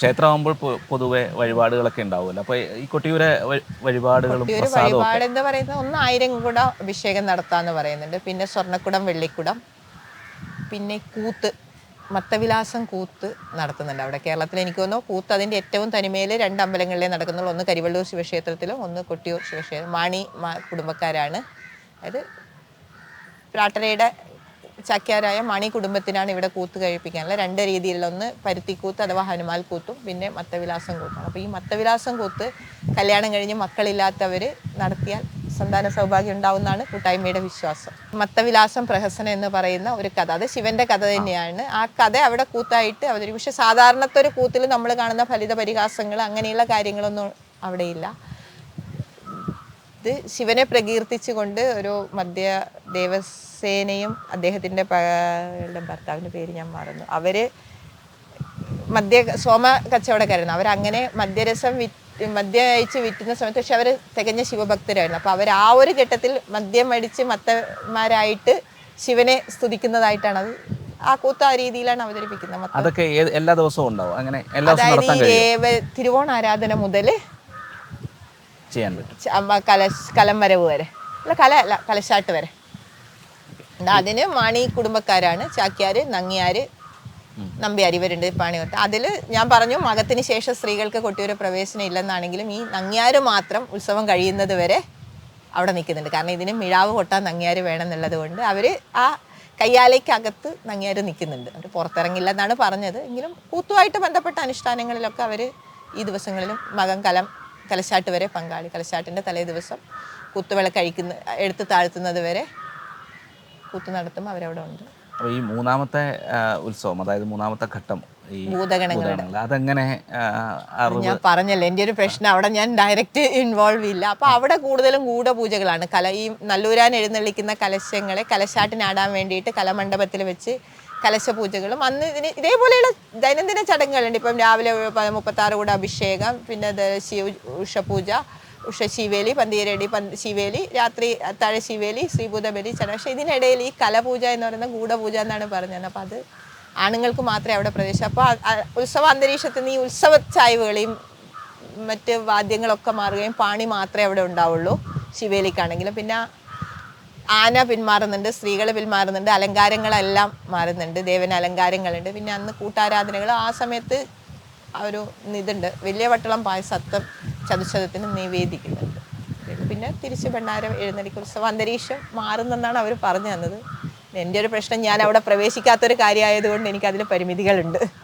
ക്ഷേത്രമാകുമ്പോൾ പൊതുവെ വഴിപാടുകളൊക്കെ ഉണ്ടാവുമല്ലോ. അപ്പൊ ഈ കൊട്ടിയൂരെ വഴിപാടുകളും വഴിപാട് എന്ന് പറയുന്നത് ഒന്ന് ആയിരം കുട അഭിഷേകം നടത്താന്ന് പറയുന്നുണ്ട്. പിന്നെ സ്വർണക്കുടം വെള്ളിക്കുടം പിന്നെ കൂത്ത് മത്തവിലാസം കൂത്ത് നടത്തുന്നുണ്ട് അവിടെ കേരളത്തിൽ. എനിക്ക് തോന്നുന്നു കൂത്ത് അതിന്റെ ഏറ്റവും തനിമയിൽ രണ്ട് അമ്പലങ്ങളിലേ നടക്കുന്നുള്ളൂ. ഒന്ന് കരിവള്ളൂർ ശിവക്ഷേത്രത്തിലും ഒന്ന് കൊട്ടിയൂർ ശിവക്ഷേത്രം മാണി മാ- കുടുംബക്കാരാണ്. അതായത് പ്രാട്ടരയുടെ ചാക്യാരായ മണി കുടുംബത്തിനാണ് ഇവിടെ കൂത്ത് കഴിപ്പിക്കാനുള്ള രണ്ട് രീതിയിലൊന്ന് പരുത്തിക്കൂത്ത് അഥവാ ഹനുമാൽ കൂത്തും പിന്നെ മത്തവിലാസം കൂത്തും അപ്പോൾ ഈ മത്തവിലാസം കൂത്ത് കല്യാണം കഴിഞ്ഞ് മക്കളില്ലാത്തവർ നടത്തിയാൽ സന്താന സൗഭാഗ്യം ഉണ്ടാവുന്നതാണ് കൂട്ടായ്മയുടെ വിശ്വാസം. മത്തവിലാസം പ്രഹസനം എന്ന് പറയുന്ന ഒരു കഥ അത് ശിവന്റെ കഥ തന്നെയാണ്. ആ കഥ അവിടെ കൂത്തായിട്ട് അവതരി പക്ഷെ സാധാരണത്തെ ഒരു കൂത്തിൽ നമ്മൾ കാണുന്ന ഫലിത പരിഹാസങ്ങൾ അങ്ങനെയുള്ള കാര്യങ്ങളൊന്നും അവിടെയില്ല. ഇത് ശിവനെ പ്രകീർത്തിച്ചുകൊണ്ട് ഒരു മധ്യ ദേവസേനയും അദ്ദേഹത്തിന്റെ ഭർത്താവിന്റെ പേര് ഞാൻ മറന്നു. അവർ മദ്യ സോമ കച്ചവടക്കാരായിരുന്നു. അവരങ്ങനെ മദ്യരസം വിറ്റ് മദ്യം അയച്ച് വിറ്റുന്ന സമയത്ത് പക്ഷെ അവർ തികഞ്ഞ ശിവഭക്തരായിരുന്നു. അപ്പോൾ അവർ ആ ഒരു ഘട്ടത്തിൽ മദ്യം അടിച്ച് മത്തന്മാരായിട്ട് ശിവനെ സ്തുതിക്കുന്നതായിട്ടാണ് അത് ആ കൂത്ത ആ രീതിയിലാണ് അവതരിപ്പിക്കുന്നത്. അതൊക്കെ എല്ലാ ദിവസവും ഉണ്ടാവും? അങ്ങനെ എല്ലാ ദിവസവും അതായത് ഈ ദേവ തിരുവോണ ആരാധന മുതൽ ചെയ്യാൻ പറ്റും. കലശ് കലം വരവ് വരെ. അല്ല കല അല്ല കലശാട്ട് വരെ. അതിന് മാണി കുടുംബക്കാരാണ്. ചാക്യാര് നങ്ങിയാര് നമ്പ്യാർ ഇവരുണ്ട് പാണിവട്ടം അതിൽ ഞാൻ പറഞ്ഞു മകത്തിന് ശേഷം സ്ത്രീകൾക്ക് കൊട്ടിയൂര് പ്രവേശനം ഇല്ലെന്നാണെങ്കിലും ഈ നങ്ങിയാർ മാത്രം ഉത്സവം കഴിയുന്നത് വരെ അവിടെ നിൽക്കുന്നുണ്ട്. കാരണം ഇതിന് മിഴാവ് കൊട്ടാൻ നങ്ങിയാർ വേണമെന്നുള്ളത് കൊണ്ട് അവർ ആ കയ്യാലയ്ക്കകത്ത് നങ്ങിയാർ നിൽക്കുന്നുണ്ട്. അവർ പുറത്തിറങ്ങില്ല എന്നാണ് പറഞ്ഞത്. എങ്കിലും കൂത്തുമായിട്ട് ബന്ധപ്പെട്ട അനുഷ്ഠാനങ്ങളിലൊക്കെ അവർ ഈ ദിവസങ്ങളിലും മകം കലം കലശാട്ട് വരെ പങ്കാളി. കലശാട്ടിന്റെ തലേ ദിവസം കൂത്തുവിളക്ക് കഴിക്കുന്ന എടുത്ത് താഴ്ത്തുന്നത് വരെ കൂത്ത് നടത്തുമ്പോൾ അവരവിടെ ഉണ്ട്. അപ്പോൾ ഈ മൂന്നാമത്തെ ഉത്സവം അതായത് മൂന്നാമത്തെ ഘട്ടം ഈ ഭൂതഗണങ്ങൾ അതെങ്ങനെ ഞാൻ പറഞ്ഞല്ലേ എന്റെ ഒരു പ്രശ്നം അവിടെ ഞാൻ ഡയറക്റ്റ് ഇൻവോൾവ് ഇല്ല. അപ്പോൾ അവിടെ കൂടുതലും ഗൂഢപൂജകളാണ്. കല ഈ നല്ലൂരാൻ എഴുന്നള്ളിക്കുന്ന കലശങ്ങളെ കലശാട്ടിനാടാൻ വേണ്ടിയിട്ട് കലമണ്ഡപത്തിൽ വെച്ച് കലശപൂജകളും. അന്ന് ഇതിന് ഇതേപോലെയുള്ള ദൈനംദിന ചടങ്ങുകളുണ്ട്. ഇപ്പം രാവിലെ മുപ്പത്താറ് കൂടെ അഭിഷേകം പിന്നെ ശിവ ഉഷപൂജ ഉഷ ശിവേലി പന്തീരടി പന്ത് ശിവേലി രാത്രി അത്താഴ ശിവേലി ശ്രീഭൂതബലി ചട പക്ഷേ ഇതിനിടയിൽ ഈ കലപൂജ എന്ന് പറയുന്ന ഗൂഢപൂജ എന്നാണ് പറഞ്ഞത്. അപ്പോൾ അത് ആണുങ്ങൾക്ക് മാത്രമേ അവിടെ പ്രവേശിച്ചു. അപ്പോൾ ഉത്സവ അന്തരീക്ഷത്തിൽ നിന്ന് ഈ ഉത്സവ ചായ്വുകളെയും മറ്റ് വാദ്യങ്ങളൊക്കെ മാറുകയും പാണി മാത്രമേ അവിടെ ഉണ്ടാവുള്ളൂ ശിവേലിക്കാണെങ്കിലും. പിന്നെ ആന പിന്മാറുന്നുണ്ട് സ്ത്രീകൾ പിന്മാറുന്നുണ്ട് അലങ്കാരങ്ങളെല്ലാം മാറുന്നുണ്ട് ദേവന അലങ്കാരങ്ങളുണ്ട്. പിന്നെ അന്ന് കൂട്ടാരാധനകൾ ആ സമയത്ത് ഒരു ഇതുണ്ട്. വലിയ വട്ടളം പായസത്വം ചതുശതത്തിന് നിവേദിക്കുന്നുണ്ട് പിന്നെ തിരിച്ച് പെണ്ണാരം എഴുന്നള്ളിക്ക് ഉത്സവം അന്തരീക്ഷം മാറുന്നെന്നാണ് അവർ പറഞ്ഞു തന്നത്. എന്റെ ഒരു പ്രശ്നം ഞാൻ അവിടെ പ്രവേശിക്കാത്തൊരു കാര്യമായതുകൊണ്ട് എനിക്കതിൽ പരിമിതികളുണ്ട്.